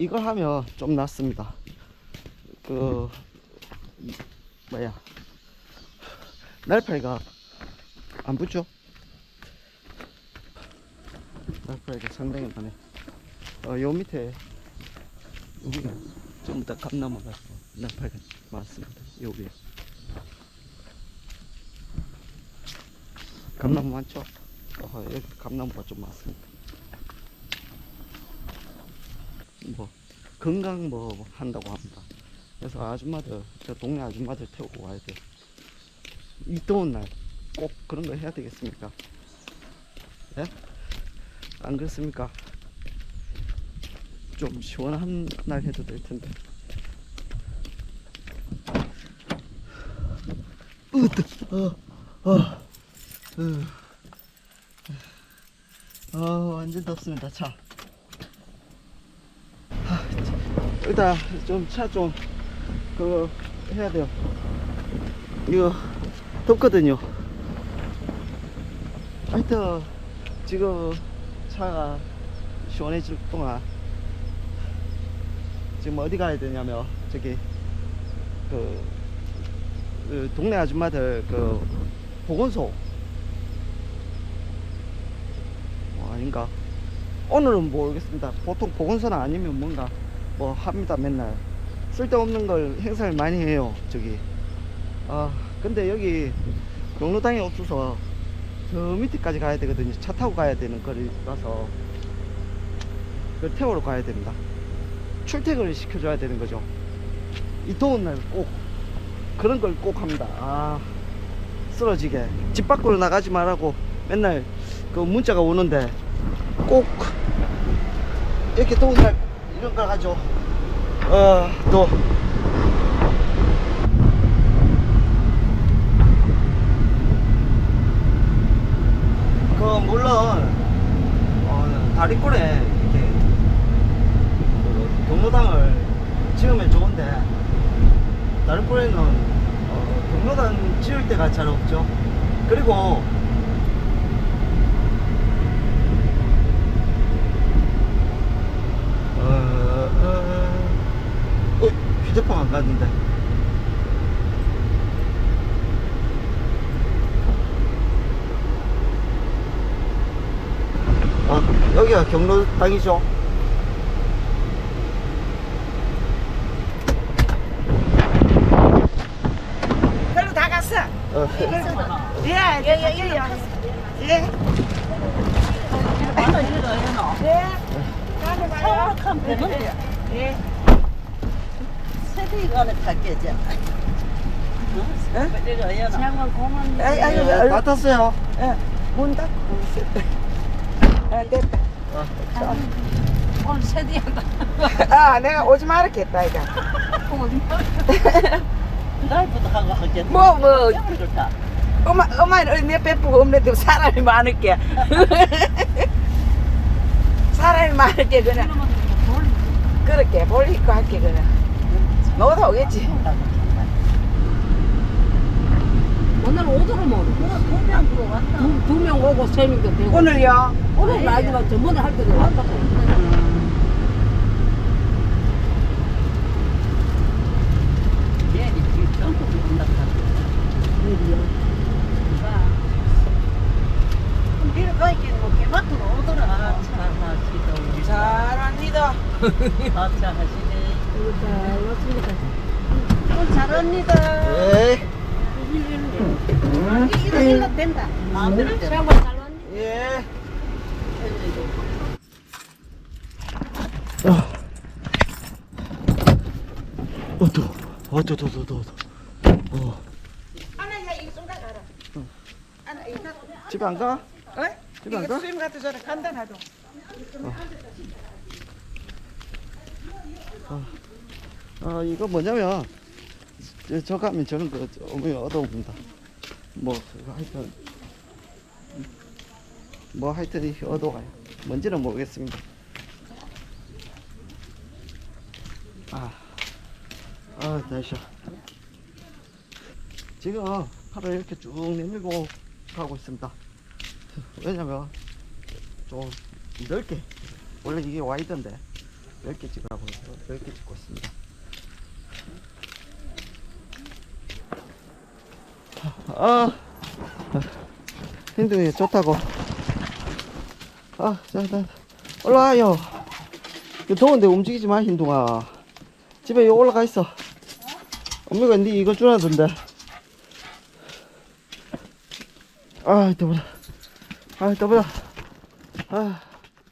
이거 하면 좀 낫습니다. 그 이- 뭐야 날파리가 안 붙죠? 날파리가 상당히 많네. 어, 요 밑에 여기가 전부 다 감나무가 날파리가 많습니다. 여기 감나무 많죠? 어, 여기 감나무가 좀 많습니다. 뭐 건강 뭐 한다고 합니다. 그래서 아줌마들 저 동네 아줌마들 태우고 와야 돼. 이 더운 날 꼭 그런 거 해야 되겠습니까? 예? 안 그렇습니까? 좀 시원한 날 해도 될 텐데. 으뜨, 어, 어, 으. 아, 완전 덥습니다, 차. 일단 좀 차 좀 그거 해야 돼요. 이거 덥거든요. 하여튼 지금 차가 시원해질 동안 지금 어디 가야 되냐면 저기 그, 그 동네 아줌마들 그 보건소 뭐 아닌가 오늘은 모르겠습니다. 보통 보건소는 아니면 뭔가 뭐 합니다 맨날. 쓸데없는 걸 행사를 많이 해요 저기. 아 근데 여기 경로당이 없어서 저 밑에까지 가야 되거든요. 차 타고 가야 되는 거리라서 그걸 태우러 가야 됩니다. 출퇴근을 시켜줘야 되는 거죠. 이 더운 날 꼭 그런 걸 꼭 합니다. 아 쓰러지게. 집 밖으로 나가지 말라고 맨날 그 문자가 오는데 꼭 이렇게 더운 날 이런 걸 가죠. 어, 또. 그, 물론, 어, 다리꼴에 이렇게, 그 경로당을 지으면 좋은데, 다리꼴에는, 어, 경로당 지을 때가 잘 없죠. 그리고, 어, 어, 어, 휴대폰 안 갔는데. 아, 여기가 경로당이죠. 별로 다 갔어. 어, 예, 예, 예, 예, 예. 예. 서울하면 되는데. 예. 세대간에 이제. 이거 해놔. 아이, 아이, 탔어요. 예. 문 닫고 있을 때. 아, 됐다. 어, 오늘 세대간다. 아, 내가 오지 말았겠다, 이거. 날부터 하고 하겠네. 뭐, 뭐. 엄마, 엄마는 내 베푸고 없는데 사람이 많을게. 사람이 많을 게, 그냥. 그렇게 볼 입고 할게, 그냥. 너도 오겠지. 오늘 오도록 모르 두명 들어왔다. 두 명 오고 세 명도 되고 오늘요? 오늘 나이지만 전번에 할 때도 왔다 얘기 지금 전국이 온다. 뒤로 가기는 뭐 개마트로 오더라. 차 하시다 우리. 예? 예. 어, 더, 어. 어, 가라. 하나, 이 가. 어? 집에 안 이거 가? 수임 같은 저래 나도. 어, 이거 뭐냐면, 저, 저 가면 저는 그, 어머니 얻어옵니다. 뭐, 하여튼, 뭐 하여튼 얻어가요. 뭔지는 모르겠습니다. 아, 아, 날씨야. 지금 팔을 이렇게 쭉 내밀고 가고 있습니다. 왜냐면, 좀 넓게, 원래 이게 와이드인데, 넓게 지금 찍으려고 해서 이렇게 찍고 있습니다. 아, 힘드네 좋다고. 아, 자, 자, 올라와요. 더운데 움직이지 마, 흰둥아. 집에 요 올라가 있어. 엄마가 니 이거 주라던데. 아, 더워라. 아, 더워라. 아.